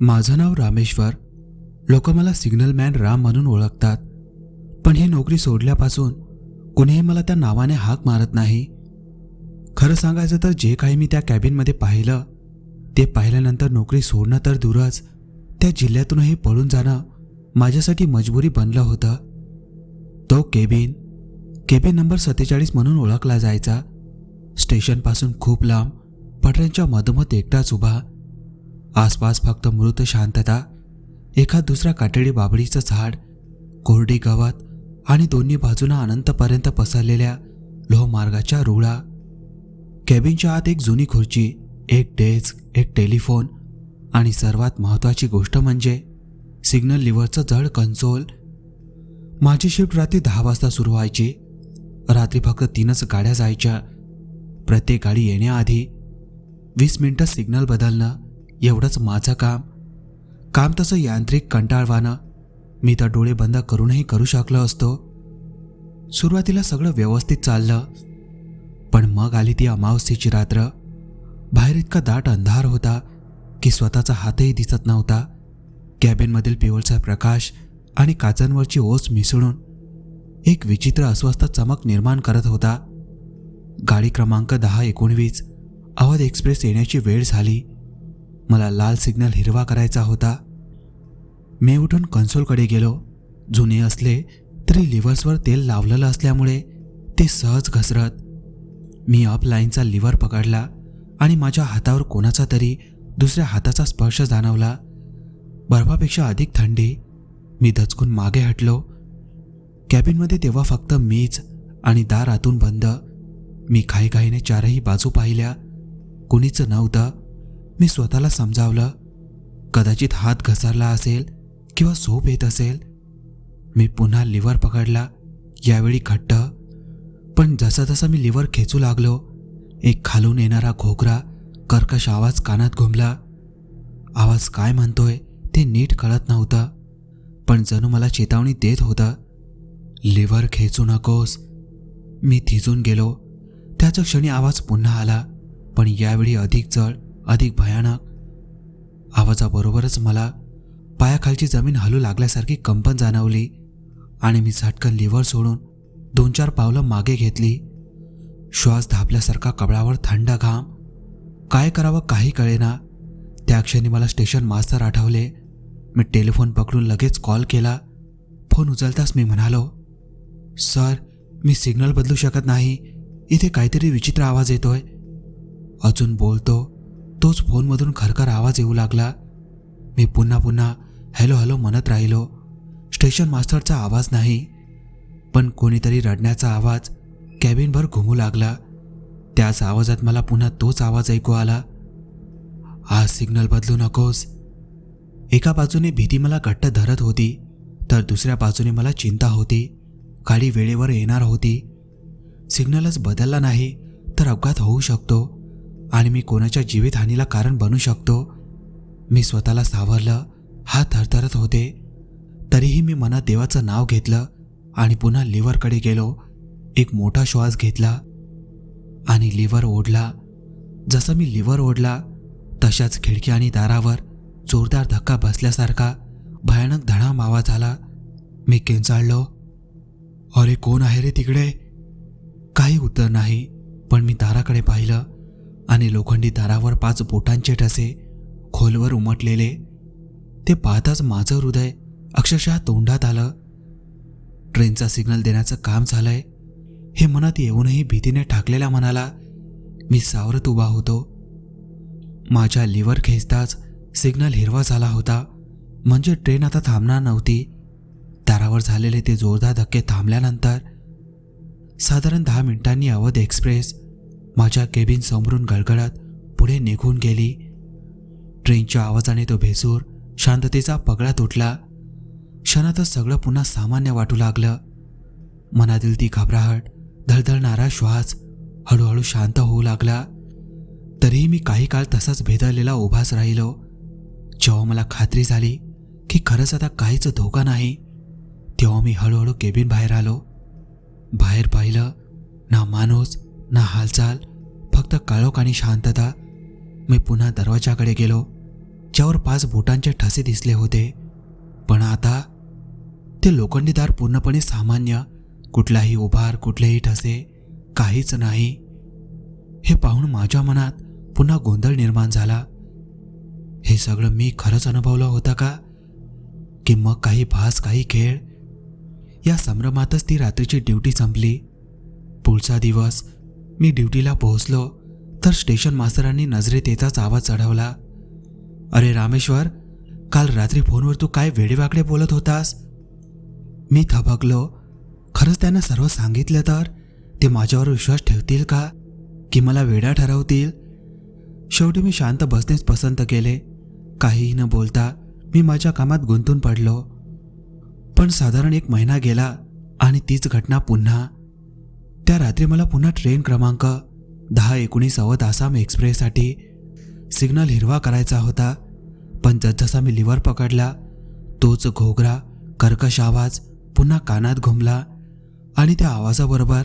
माझं नाव रामेश्वर. लोक मला सिग्नल मॅन राम म्हणून ओळखतात. पण ही नोकरी सोडल्यापासून कुणीही मला त्या नावाने हाक मारत नाही. खरं सांगायचं तर जे काही मी त्या कॅबिनमध्ये पाहिलं ते पाहिल्यानंतर नोकरी सोडणं तर दूरच. त्या जिल्ह्यातूनही पळून जाणं माझ्यासाठी मजबुरी बनलं होतं. तो केबिन केबिन नंबर सत्तेचाळीस म्हणून ओळखला जायचा. स्टेशनपासून खूप लांब पटऱ्यांच्या मधोमध एकटाच उभा. आसपास फक्त मृत शांतता एखाद दुसरा काटेडी बाबडीचं झाड कोरडी गवत आणि दोन्ही बाजूना अनंतपर्यंत पसरलेल्या लोहमार्गाच्या रुळा. केबिनच्या आत एक जुनी खुर्ची एक डेस्क एक टेलिफोन आणि सर्वात महत्त्वाची गोष्ट म्हणजे सिग्नल लिव्हरचं जड कन्सोल माझी शिफ्ट रात्री दहा वाजता सुरू व्हायची. रात्री फक्त तीनच गाड्या जायच्या. प्रत्येक गाडी येण्याआधी वीस मिनटं सिग्नल बदलणं एवढंच माझं काम. काम तसं यांत्रिक कंटाळवानं मी तर डोळे बंद करूनही करू शकलो असतो. सुरुवातीला सगळं व्यवस्थित चाललं. पण मग आली ती अमावस्येची रात्र. बाहेर इतका दाट अंधार होता की स्वतःचा हातही दिसत नव्हता. कॅबिनमधील पिवळचा प्रकाश आणि काचांवरची ओस मिसळून एक विचित्र अस्वस्थ चमक निर्माण करत होता. गाडी क्रमांक दहा एकोणवीस अवध एक्सप्रेस येण्याची वेळ झाली. मला लाल सिग्नल हिरवा करायचा होता. मी उठून कन्सोलकडे गेलो. जुने असले तरी लिव्हर्सवर तेल लावलेलं असल्यामुळे ते सहज घसरत. मी अपलाईनचा लिव्हर पकडला आणि माझ्या हातावर कोणाचा तरी दुसऱ्या हाताचा स्पर्श जाणवला. बर्फापेक्षा अधिक थंडी मी दचकून मागे हटलो. कॅबिनमध्ये तेव्हा फक्त मीच आणि दार आतून बंद. मी घाईघाईने चारही बाजू पाहिल्या. कुणीच नव्हतं. मी स्वतःला समजावलं. कदाचित हात घसरला असेल किंवा झोप येत असेल. मी पुन्हा लिव्हर पकडला. यावेळी घट्ट. पण जसा जसा मी लिव्हर खेचू लागलो एक खालून येणारा घोगरा कर्कश आवाज कानात घुमला. आवाज काय म्हणतोय ते नीट कळत नव्हतं. पण जणू मला चेतावणी देत होता लिव्हर खेचू नकोस. मी थिजून गेलो. त्याच क्षणी आवाज पुन्हा आला पण यावेळी अधिक जड अधिक भयानक. आवाजाबरोबरच मला पायाखालची जमीन हलू लागल्यासारखी कंपन जाणवली आणि मी झटकन लिव्हर सोडून दोन चार पावलं मागे घेतली. श्वास धापल्यासारखा कबळावर थंड घाम. काय करावं काही कळेना. त्या क्षणी मला स्टेशन मास्तर आठवले. मी टेलिफोन पकडून लगेच कॉल केला. फोन उचलताच मी म्हणालो सर मी सिग्नल बदलू शकत नाही. इथे काहीतरी विचित्र आवाज येतोय. अजून बोलतो तोच फोनमधून खरखर आवाज येऊ लागला. मी पुन्हा पुन्हा हॅलो हॅलो म्हणत राहिलो. स्टेशन मास्टरचा आवाज नाही पण कोणीतरी रडण्याचा आवाज कॅबिनभर घुमू लागला. त्याच आवाजात मला पुन्हा तोच आवाज ऐकू आला. आज सिग्नल बदलू नकोस. एका बाजूने भीती मला घट्ट धरत होती तर दुसऱ्या बाजूने मला चिंता होती गाडी वेळेवर येणार होती. सिग्नलच बदलला नाही तर अपघात होऊ शकतो आणि मी कोणाच्या जीवितहानीला कारण बनू शकतो? मी स्वतःला सावरलं हात थरथरत होते. तरीही मी मनात देवाचं नाव घेतलं आणि पुन्हा लिव्हरकडे गेलो एक मोठा श्वास घेतला आणि लिव्हर ओढला. जसं मी लिव्हर ओढला तशाच खिडकी आणि दारावर जोरदार धक्का बसल्यासारखा भयानक धडा मावा झाला मी किंचाळलो. अरे कोण आहे रे तिकडे? काही उत्तर नाही पण मी दाराकडे पाहिलं आणि लोखंडी दारावर पाच बोटांचे ठसे खोलवर उमटलेले. ते पाहताच माझं हृदय अक्षरशः तोंडात आलं. ट्रेनचा सिग्नल देण्याचं काम झालंय. हे मनात येऊनही भीतीने ठाकलेल्या मनाला मी सावरत उभा होतो. माझ्या लिव्हर खेचताच सिग्नल हिरवा झाला होता. म्हणजे ट्रेन आता थांबणार नव्हती. दारावर झालेले ते जोरदार धक्के थांबल्यानंतर साधारण दहा मिनिटांनी अवध एक्सप्रेस माझ्या केबिन समोरून गळगळत पुढे निघून गेली. ट्रेनच्या आवाजाने तो भेसूर शांततेचा पगळा तुटला. क्षणातच सगळं पुन्हा सामान्य वाटू लागलं. मनातील ती घबराहट धडधडणारा श्वास हळूहळू शांत होऊ लागला. तरीही मी काही काळ तसाच भेदरलेला उभाच राहिलो. जेव्हा मला खात्री झाली की खरंच आता काहीच धोका नाही तेव्हा मी हळूहळू केबिन बाहेर आलो. बाहेर पाहिलं ना माणूस ना हालचाल फक्त काळोख आणि शांतता. मी पुन्हा दरवाजाकडे गेलो ज्यावर पाच बोटांचे ठसे दिसले होते. पण आता ते लोखंडीदार पूर्णपणे सामान्य कुठलाही उभार कुठलेही ठसे काहीच नाही. हे पाहून माझ्या मनात पुन्हा गोंधळ निर्माण झाला. हे सगळं मी खरंच अनुभवलं होतं का? की मग काही भास काही खेळ? या संभ्रमातच ती रात्रीची ड्युटी संपली. पुढचा दिवस मी ड्युटीला पोहोचलो तर स्टेशन मास्तरांनी नजरेत येताच आवाज चढवला. अरे रामेश्वर काल रात्री फोनवर तू काय वेडेवाकडे बोलत होतास? मी थबकलो. खरंच त्यांना सर्व सांगितलं तर? ते माझ्यावर विश्वास ठेवतील का? की मला वेडा ठरवतील? शेवटी मी शांत बसणेच पसंत केले. काहीही न बोलता मी माझ्या कामात गुंतून पडलो. पण साधारण एक महिना गेला आणि तीच घटना पुन्हा. त्या रात्री मला पुन्हा ट्रेन क्रमांक दहा एकोणीस अवध आसाम एक्सप्रेससाठी सिग्नल हिरवा करायचा होता. पण जसजसा मी लिव्हर पकडला तोच घोगरा कर्कश आवाज पुन्हा कानात घुमला. आणि त्या आवाजाबरोबर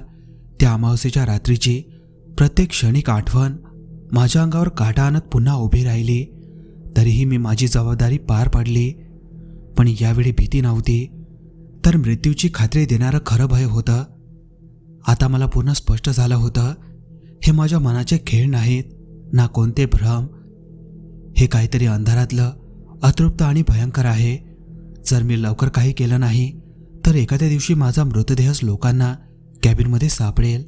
त्या अमावस्येच्या रात्रीची प्रत्येक क्षणिक आठवण माझ्या अंगावर काटा आणत पुन्हा उभी राहिली. तरीही मी माझी जबाबदारी पार पाडली. पण यावेळी भीती नव्हती. तर मृत्यूची खात्री देणारं खरं भय होतं. आता मला पूर्ण स्पष्ट झालं होतं हे माझ्या मनाचे खेळ नाहीत ना कोणते भ्रम. हे काहीतरी अंधारातलं अतृप्त आणि भयंकर आहे. जर मी लवकर काही केलं नाही तर एखाद्या दिवशी माझा मृतदेहच लोकांना कॅबिनमध्ये सापडेल.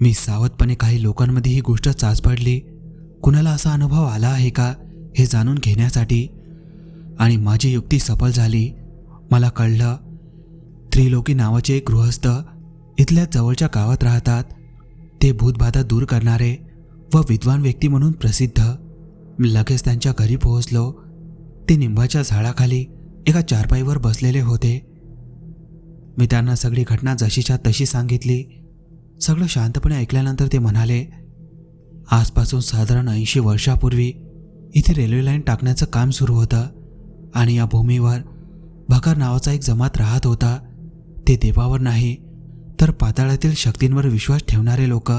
मी सावधपणे काही लोकांमध्ये ही गोष्ट चाचपडली. कुणाला असा अनुभव आला आहे का? हे जाणून घेण्यासाठी आणि माझी युक्ती सफल झाली मला कळलं त्रिलोकी नावाचे एक गृहस्थ इथल्या जवळच्या गावात राहतात. ते भूतबाधा दूर करणारे व विद्वान व्यक्ती म्हणून प्रसिद्ध. मी लगेच त्यांच्या घरी पोहोचलो. ते निंबाच्या झाडाखाली एका चारपाईवर बसलेले होते. मी त्यांना सगळी घटना जशीच्या तशी सांगितली. सगळं शांतपणे ऐकल्यानंतर ते म्हणाले आजपासून साधारण ऐंशी वर्षापूर्वी इथे रेल्वे लाईन टाकण्याचं काम सुरू होतं आणि या भूमीवर भकार नावाचा एक जमात राहत होता. ते देवावर नाही तर पाताळातील शक्तींवर विश्वास ठेवणारे लोक.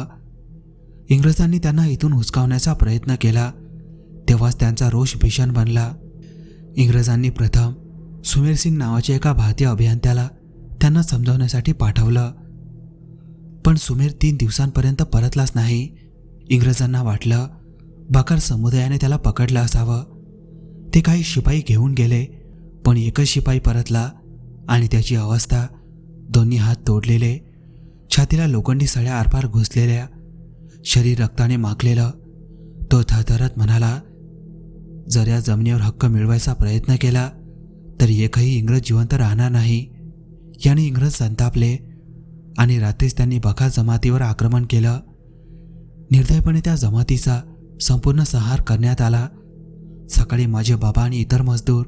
इंग्रजांनी त्यांना इथून हुसकावण्याचा प्रयत्न केला. तेव्हाच त्यांचा रोष भीषण बनला. इंग्रजांनी प्रथम सुमेर सिंग नावाच्या एका भारतीय अभियंत्याला त्यांना समजावण्यासाठी पाठवलं. पण सुमेर तीन दिवसांपर्यंत परतलाच नाही. इंग्रजांना वाटलं बाकार समुदायाने त्याला पकडलं असावं. ते काही शिपाई घेऊन गेले पण एकच शिपाई परतला आणि त्याची अवस्था दोन्ही हात तोडलेले छातीला लोखंडी सळ्या आरपार घुसलेल्या शरीर रक्ताने माखलेलं. तो थरथरत म्हणाला जर या जमिनीवर हक्क मिळवायचा प्रयत्न केला तर एकही इंग्रज जिवंत राहणार नाही. याने इंग्रज संतापले आणि रात्रीच त्यांनी बखा जमातीवर आक्रमण केलं. निर्दयपणे त्या जमातीचा संपूर्ण संहार करण्यात आला. सकाळी माझे बाबा आणि इतर मजदूर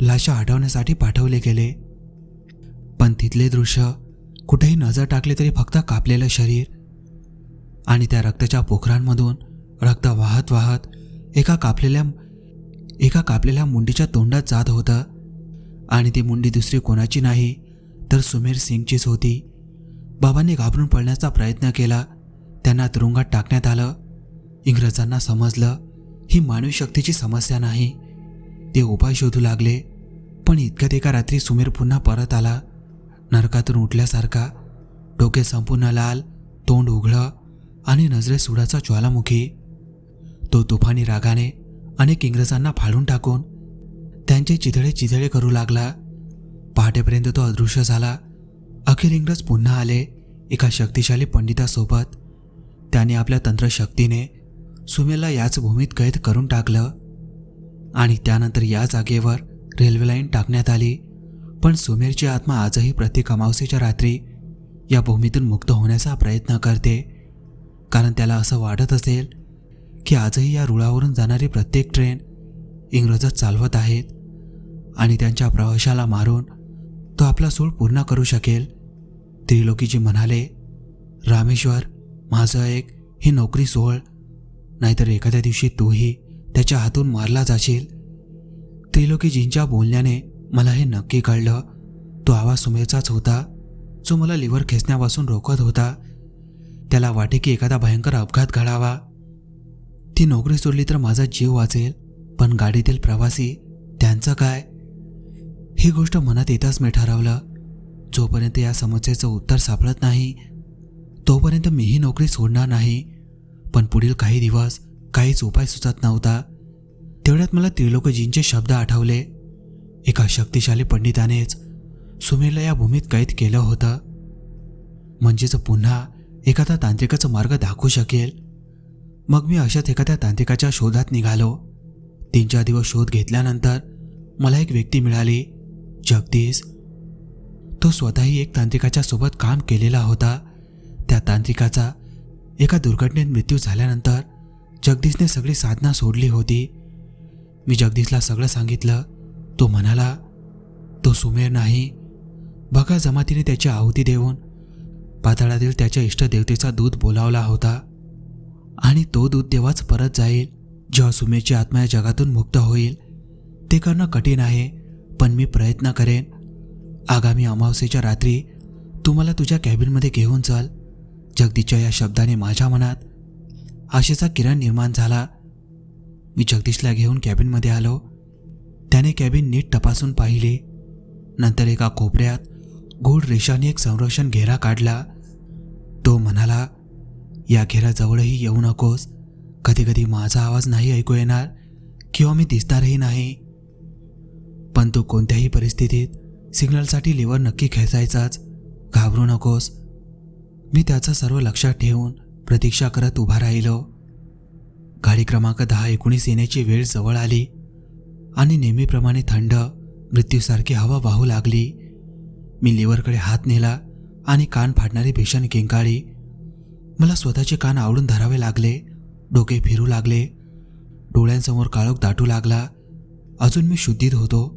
लाशा हटवण्यासाठी पाठवले गेले. पण तिथले दृश्य कुठेही नजर टाकले तरी फक्त कापलेलं शरीर आणि त्या रक्ताच्या पोखरांमधून रक्त वाहत वाहत एका कापलेल्या एका कापलेल्या मुंडीच्या तोंडात जात होतं. आणि ती मुंडी दुसरी कोणाची नाही तर सुमेर सिंगचीच होती. बाबांनी घाबरून पळण्याचा प्रयत्न केला. त्यांना तुरुंगात टाकण्यात आलं. इंग्रजांना समजलं. ही मानवी शक्तीची समस्या नाही. ते उपाय शोधू लागले. पण इतक्यात एका रात्री सुमेर पुन्हा परत आला. नरकातून उठल्यासारखा. डोके संपूर्ण लाल तोंड उघडं आणि नजरे सुडाचा ज्वालामुखी. तो तुफानी रागाने अनेक इंग्रजांना फाडून टाकून त्यांचे चिधळे चिधळे करू लागला. पहाटेपर्यंत तो अदृश्य झाला. अखेर इंग्रज पुन्हा आले एका शक्तिशाली पंडितासोबत. त्याने आपल्या तंत्रशक्तीने सुमेरला याच भूमीत कैद करून टाकलं आणि त्यानंतर या जागेवर रेल्वे लाईन टाकण्यात आली. पण सुमेरची आत्मा आजही प्रत्येक अमावस्येच्या रात्री या भूमीतून मुक्त होण्याचा प्रयत्न करते. कारण त्याला असं वाटत असेल की आजही या रुळावरून जाणारी प्रत्येक ट्रेन इंग्रजच चालवत आहेत आणि त्यांच्या प्रवाशाला मारून तो आपला सूळ पूर्ण करू शकेल. त्रिलोकीजी म्हणाले रामेश्वर माझं एक ही नोकरी सोहळ नाहीतर एखाद्या दिवशी तूही त्याच्या हातून मारला जाशील? त्रिलोकीजींच्या बोलण्याने मला हे नक्की कळलं. तो आवाज सुमेरचाच होता जो मला लिव्हर खेचण्यापासून रोखत होता. त्याला वाटे की एखादा भयंकर अपघात घडावा. ती नोकरी सोडली तर माझा जीव वाचेल पण गाडीतील प्रवासी त्यांचं काय? ही गोष्ट मनात येताच मी ठरवलं. जोपर्यंत या समस्येचं उत्तर सापडत नाही तोपर्यंत मीही नोकरी सोडणार नाही. पण पुढील काही दिवस काहीच उपाय सुचत नव्हता. तेवढ्यात मला त्रिलोकजींचे शब्द आठवले. एका शक्तिशाली पंडितानेच सुमेरला या भूमीत कैद केलं होतं. म्हणजेच पुन्हा एखादा तांत्रिकाचा मार्ग दाखवू शकेल. मग मी अशाच एखाद्या तांत्रिकाच्या शोधात निघालो. तीन चार दिवस शोध घेतल्यानंतर मला एक व्यक्ती मिळाली जगदीश. तो स्वतःही एक तांत्रिकाच्या सोबत काम केलेला होता. त्या तांत्रिकाचा एका दुर्घटनेत मृत्यू झाल्यानंतर जगदीशने सगळी साधना सोडली होती. मी जगदीशला सगळं सांगितलं. तो म्हणाला तो सुमेर नाही. बघा जमातीने त्याची आहुती देऊन. पाताळातील त्याच्या इष्टदेवतेचा दूध बोलावला होता. आणि तो दूध देवाच परत जाईल जेव्हा सुमेरची आत्मा या जगातून मुक्त होईल. ते करणं कठीण आहे पण मी प्रयत्न करेन. आगामी अमावस्येच्या रात्री तुम्हाला तुझ्या कॅबिनमध्ये घेऊन चल. जगदीशच्या या शब्दाने माझ्या मनात आशेचा किरण निर्माण झाला. मी जगदीशला घेऊन कॅबिनमध्ये आलो. त्याने कॅबिन नीट तपासून पाहिले. नंतर एका कोपऱ्यात गोड रेषाने एक संरक्षण घेरा काढला. तो म्हणाला या घेराजवळही येऊ नकोस. कधी कधी माझा आवाज नाही ऐकू येणार किंवा मी दिसणारही नाही. पण तू कोणत्याही परिस्थितीत सिग्नलसाठी लिव्हर नक्की खेचायचाच. घाबरू नकोस. मी त्याचं सर्व लक्षात ठेवून प्रतीक्षा करत उभा राहिलो. गाडी क्रमांक दहा एकोणीस येण्याची वेळ जवळ आली आणि नेहमीप्रमाणे थंड मृत्यूसारखी हवा वाहू लागली. मी लिव्हरकडे हात नेला आणि कान फाडणारी भीषण किंकाळी. मला स्वतःचे कान आवडून धरावे लागले डोके फिरू लागले डोळ्यांसमोर काळोख दाटू लागला. अजून मी शुद्धीत होतो.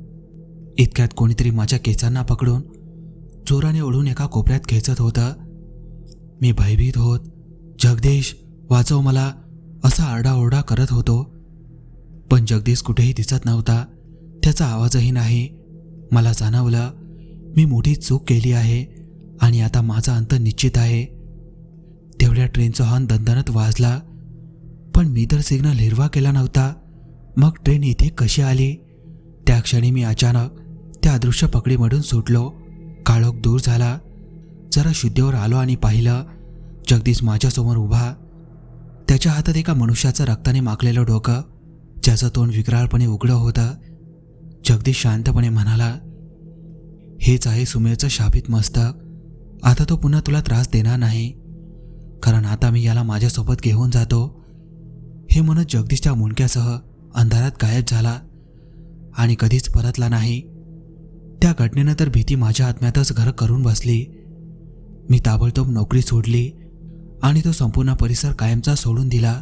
इतक्यात कोणीतरी माझ्या केसांना पकडून जोराने ओढून एका कोपऱ्यात खेचत होतं. मी भयभीत होत. जगदीश वाचव मला असा आरडाओरडा करत होतो. पण जगदीश कुठेही दिसत नव्हता. त्याचा आवाजही नाही. मला जाणवलं मी मोठी चूक केली आहे आणि आता माझा अंत निश्चित आहे. तेवढ्या ट्रेनचा हॉर्न दणदणत वाजला. पण मी तर सिग्नल हिरवा केला नव्हता. मग ट्रेन इथे कशी आली? त्या क्षणी मी अचानक त्या अदृश्य पकडीमधून सुटलो. काळोख दूर झाला. जरा शुद्धीवर आलो आणि पाहिलं जगदीश माझ्यासमोर उभा. त्याच्या हातात एका मनुष्याचं रक्ताने माखलेलं डोकं ज्याचं तोंड विक्राळपणे उघडं होतं. जगदीश शांतपणे म्हणाला हेच आहे सुमेरचं शापित मस्तक. आता तो पुन्हा तुला त्रास देणार नाही. कारण आता मी याला माझ्यासोबत घेऊन जातो. हे म्हणत जगदीशच्या मुंडक्यासह अंधारात गायब झाला आणि कधीच परतला नाही. त्या घटनेनं तर भीती माझ्या आत्म्यातच घर करून बसली. मी ताबडतोब नोकरी सोडली आणि तो संपूर्ण परिसर कायमचा सोडून दिला.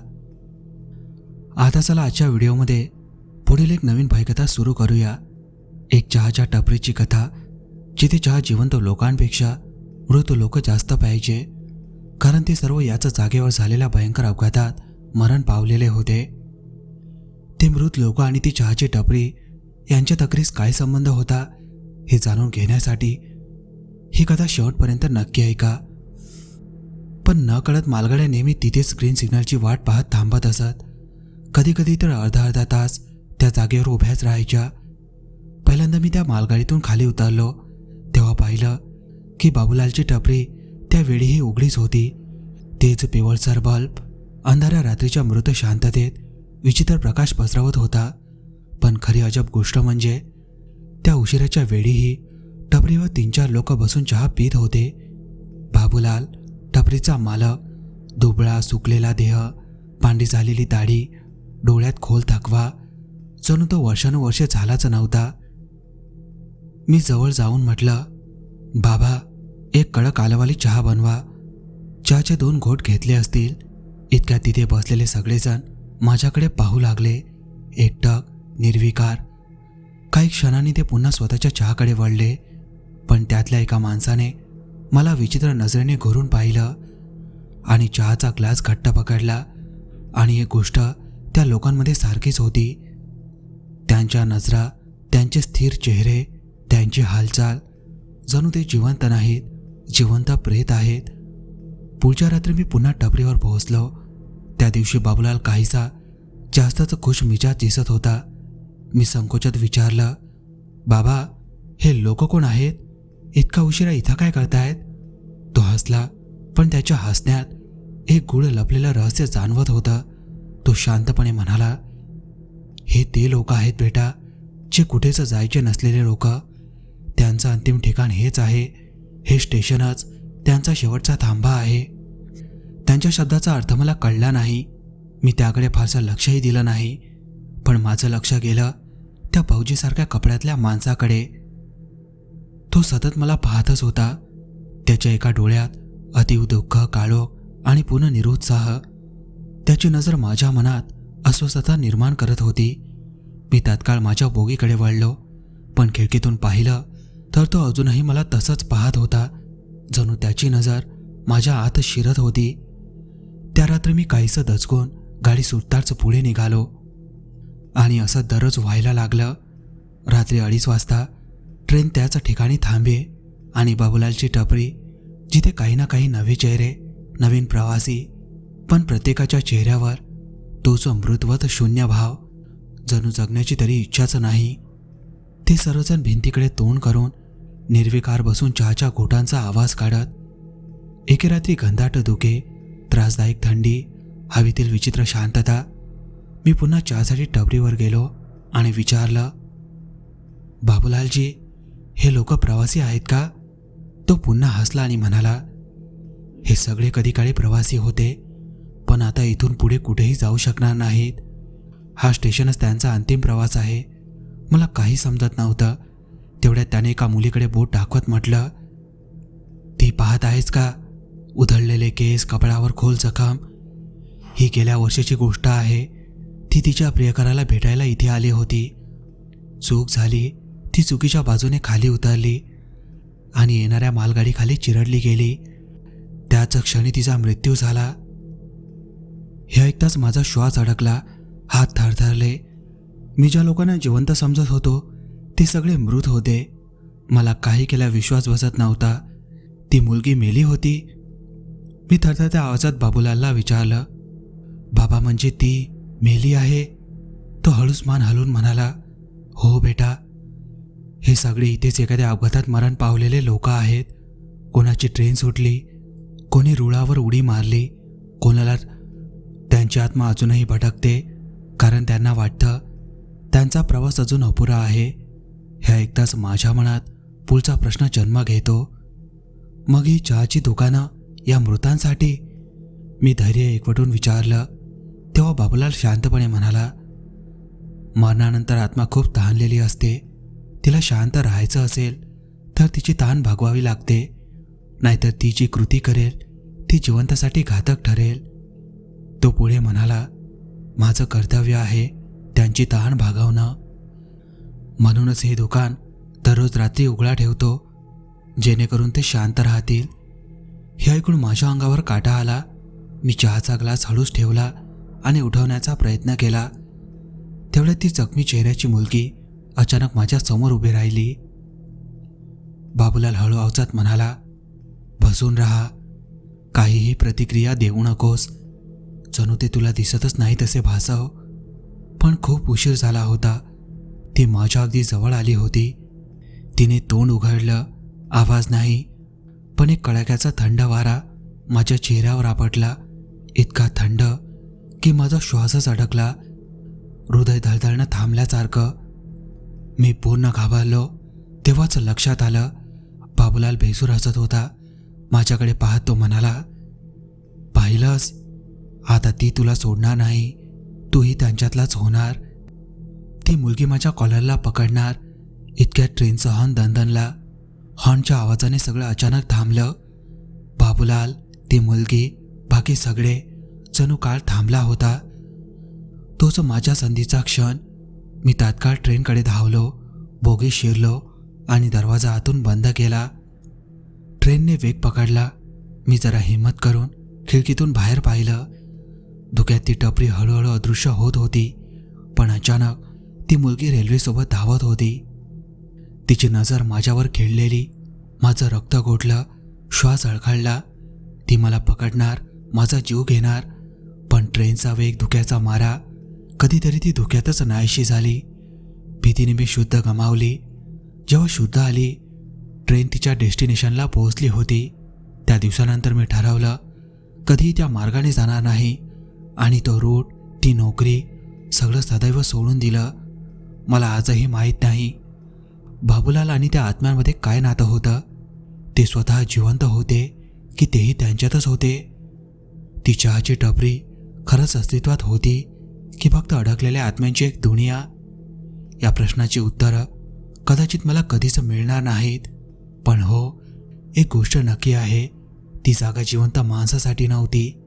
आता चला आजच्या व्हिडिओमध्ये पुढील एक नवीन भयकथा सुरू करूया. एक चहाच्या टपरीची कथा जिथे चहा जिवंत लोकांपेक्षा मृत लोक जास्त पाहिजे कारण ते सर्व याच जागेवर झालेल्या भयंकर अपघातात मरण पावलेले होते. ते मृत लोक आणि ती चहाची टपरी यांच्या तक्रीस काय संबंध होता हे जाणून घेण्यासाठी ही कथा शेवटपर्यंत नक्की ऐका. पण न कळत मालगाड्या नेहमी तिथेच ग्रीन सिग्नलची वाट पाहत थांबत असत. कधी कधी तर अर्धा अर्धा तास त्या जागेवर उभ्याच राहायच्या. पहिल्यांदा मी त्या मालगाडीतून खाली उतरलो. तेव्हा पाहिलं की बाबूलालची टपरी त्यावेळीही उघडीच होती. तेच पिवळसर बल्ब अंधाऱ्या रात्रीच्या मृत शांततेत विचित्र प्रकाश पसरवत होता. पण खरी अजब गोष्ट म्हणजे त्या उशिराच्या वेळीही टपरीवर तीन चार लोक बसून चहा पीत होते. बाबूलाल टपरीचा मालक दुबळा सुकलेला देह पांडी झालेली दाढी डोळ्यात खोल थकवा. जणू तो वर्षानुवर्षे झालाच नव्हता. मी जवळ जाऊन म्हटलं बाबा एक कडक आलवाली चहा बनवा. चहाचे दोन घोट घेतले असतील. इतक्या तिथे बसलेले सगळेजण माझ्याकडे पाहू लागले. एकटक निर्विकार. काही क्षणांनी ते पुन्हा स्वतःच्या चहाकडे वळले. पण त्यातल्या एका माणसाने मला विचित्र नजरेने घोरून पाहिलं आणि चहाचा ग्लास घट्ट पकडला आणि एक गोष्ट त्या लोकांमध्ये सारखीच होती. त्यांच्या नजरा त्यांचे स्थिर चेहरे त्यांची हालचाल जणू ते जिवंत नाहीत जिवंत प्रेत आहेत. पुढच्या रात्री मी पुन्हा टपरीवर पोहोचलो. त्या दिवशी बाबूलाल काहीसा जास्तच खुश मिजाज दिसत होता. मी संकोचात विचारलं बाबा हे लोक कोण आहेत? इतका उशिरा इथं काय करतायत? तो हसला पण त्याच्या हसण्यात एक गुळ लपलेलं रहस्य जाणवत होतं. तो शांतपणे म्हणाला हे ते लोक आहेत बेटा जे कुठेच जायचे नसलेले लोक. त्यांचं अंतिम ठिकाण हेच आहे. हे स्टेशनच त्यांचा शेवटचा थांबा आहे. त्यांच्या शब्दाचा अर्थ मला कळला नाही. मी त्याकडे फारसं लक्षही दिलं नाही. पण माझं लक्ष गेलं त्या भाऊजीसारख्या कपड्यातल्या माणसाकडे. तो सतत मला पाहतच होता. त्याच्या एका डोळ्यात अतिव दुःख काळोख आणि पुन्हा निरुत्साह. त्याची नजर माझ्या मनात अस्वस्थता निर्माण करत होती. मी तात्काळ माझ्या बोगीकडे वळलो पण खिडकीतून पाहिलं तर तो अजूनही मला तसंच पाहत होता जणू त्याची नजर माझ्या आत शिरत होती. त्या रात्री मी काहीसं दचकून गाडी सुटताच पुढे निघालो. आणि असं दररोज व्हायला लागलं. रात्री अडीच वाजता ट्रेन त्याच ठिकाणी थांबे आणि बाबूलालची टपरी जिथे काही ना काही नवे चेहरे नवीन प्रवासी पण प्रत्येकाच्या चेहऱ्यावर तोच अमृतवत शून्य भाव जणू जगण्याची तरी इच्छाच नाही. ते सर्वजण भिंतीकडे तोंड करून निर्विकार बसून चहाच्या घोटांचा आवाज काढत एके रात्री घनदाट दुखे त्रासदायक थंडी हवेतील विचित्र शांतता. मी पुन्हा चहासाठी टबरीवर गेलो आणि विचारलं बाबूलालजी हे लोक प्रवासी आहेत का? तो पुन्हा हसला आणि म्हणाला हे सगळे कधी काळी प्रवासी होते पण आता इथून पुढे कुठेही जाऊ शकणार नाहीत. हा स्टेशनच त्यांचा अंतिम प्रवास आहे. मला काही समजत नव्हतं. तेवढ्यात त्याने एका मुलीकडे बोट दाखवत म्हटलं ती पाहत आहेस का? उधळलेले केस कपड्यावर खोल जखम. ही गेल्या वर्षाची गोष्ट आहे. ती तिच्या प्रियकराला भेटायला इथे आली होती. चूक झाली. ती चुकीच्या बाजूने खाली उतरली आणि येणाऱ्या मालगाडीखाली चिरडली गेली. त्याच क्षणी तिचा मृत्यू झाला. हे ऐकताच माझा श्वास अडकला. हात थरथरले. मी ज्या लोकांना जिवंत समजत होतो ते सगळे मृत होते. मला काही केला विश्वास बसत नव्हता. ती मुलगी मेली होती. मी थरथरत्या आवाजात बाबूलालला विचारलं बाबा म्हणजे ती मेली आहे? तो हळूच मान हलून म्हणाला हो बेटा हे सगळे इथेच एखाद्या अपघातात मरण पावलेले लोक आहेत. कोणाची ट्रेन सुटली कोणी रुळावर उडी मारली कोणाला त्यांची आत्मा अजूनही भटकते कारण त्यांना वाटतं त्यांचा प्रवास अजून अपुरा आहे. हे ऐकताच माझ्या मनात पुढचा प्रश्न जन्म घेतो. मग ही चहाची दुकानं या मृतांसाठी? मी धैर्य एकवटून विचारलं तेव्हा बाबूलाल शांतपणे म्हणाला मरणानंतर आत्मा खूप तहानलेली असते. तिला शांत राहायचं असेल तर तिची ताण भागवावी लागते. नाहीतर ती जी कृती करेल ती जिवंतासाठी घातक ठरेल. तो पुढे म्हणाला माझं कर्तव्य आहे त्यांची तहान भागवणं. म्हणूनच हे दुकान दररोज रात्री उघडा ठेवतो जेणेकरून ते शांत राहतील. हे ऐकून माझ्या अंगावर काटा आला. मी चहाचा ग्लास हळूच ठेवला आणि उठवण्याचा प्रयत्न केला. तेवढ्यात ती जखमी चेहऱ्याची मुलगी अचानक माझ्यासमोर उभी राहिली. बाबूलाल हळू अवचात म्हणाला बसून राहा. काहीही प्रतिक्रिया देऊ नकोस. जणू ते तुला दिसतच नाही तसे भासव. पण खूप उशीर झाला होता. ती माझ्या अगदी जवळ आली होती. तिने तोंड उघडलं आवाज नाही. पण एक कडाक्याचा थंड वारा माझ्या चेहऱ्यावर आपटला. इतका थंड की माझा श्वासच अडकला. हृदय धळधळणं थांबल्यासारखं. मी पूर्ण घाबरलो. तेव्हाच लक्षात आलं बाबूलाल भेसूर हसत होता. माझ्याकडे पाहत तो म्हणाला पाहिलंस आता ती तुला सोडणार नाही. तूही त्यांच्यातलाच होणार. ती मुलगी माझ्या कॉलरला पकडणार. इतक्या ट्रेनचं हॉर्न दणदणला. हॉर्नच्या आवाजाने सगळं अचानक थांबलं. बाबूलाल ती मुलगी बाकी सगळे जणू काळ थांबला होता. तोच माझ्या संधीचा क्षण. मी तात्काळ ट्रेनकडे धावलो बोगी शिरलो आणि दरवाजा आतून बंद केला. ट्रेनने वेग पकडला. मी जरा हिंमत करून खिडकीतून बाहेर पाहिलं. धुक्यात ती टपरी हळूहळू अदृश्य होत होती पण अचानक ती मुलगी रेल्वेसोबत धावत होती. तिची नजर माझ्यावर खेळलेली माझं रक्त गोठलं श्वास अळखळला ती मला पकडणार माझा जीव घेणार पण ट्रेनचा वेग धुक्याचा मारा कधीतरी ती धुक्यातच नाहीशी झाली. भीतीने मी शुद्ध गमावली. जेव्हा शुद्ध आली ट्रेन तिच्या डेस्टिनेशनला पोहोचली होती. त्या दिवसानंतर मी ठरवलं कधीही त्या मार्गाने जाणार नाही. आणि तो रूट ती नोकरी सगळं सदैव सोडून दिलं. मला आजही माहीत नाही. बाबूलाल आणि त्या आत्म्यांमध्ये काय नातं होतं? ते स्वतः जिवंत होते की तेही त्यांच्यातच होते? ती चहाची टपरी खरंच अस्तित्वात होती. की फक्त अडकलेल्या आत्म्यांची एक दुनिया? या प्रश्नाची उत्तरं कदाचित मला कधीच मिळणार नाहीत. पण हो एक गोष्ट नक्की आहे. ती जागा जिवंत माणसासाठी नव्हती.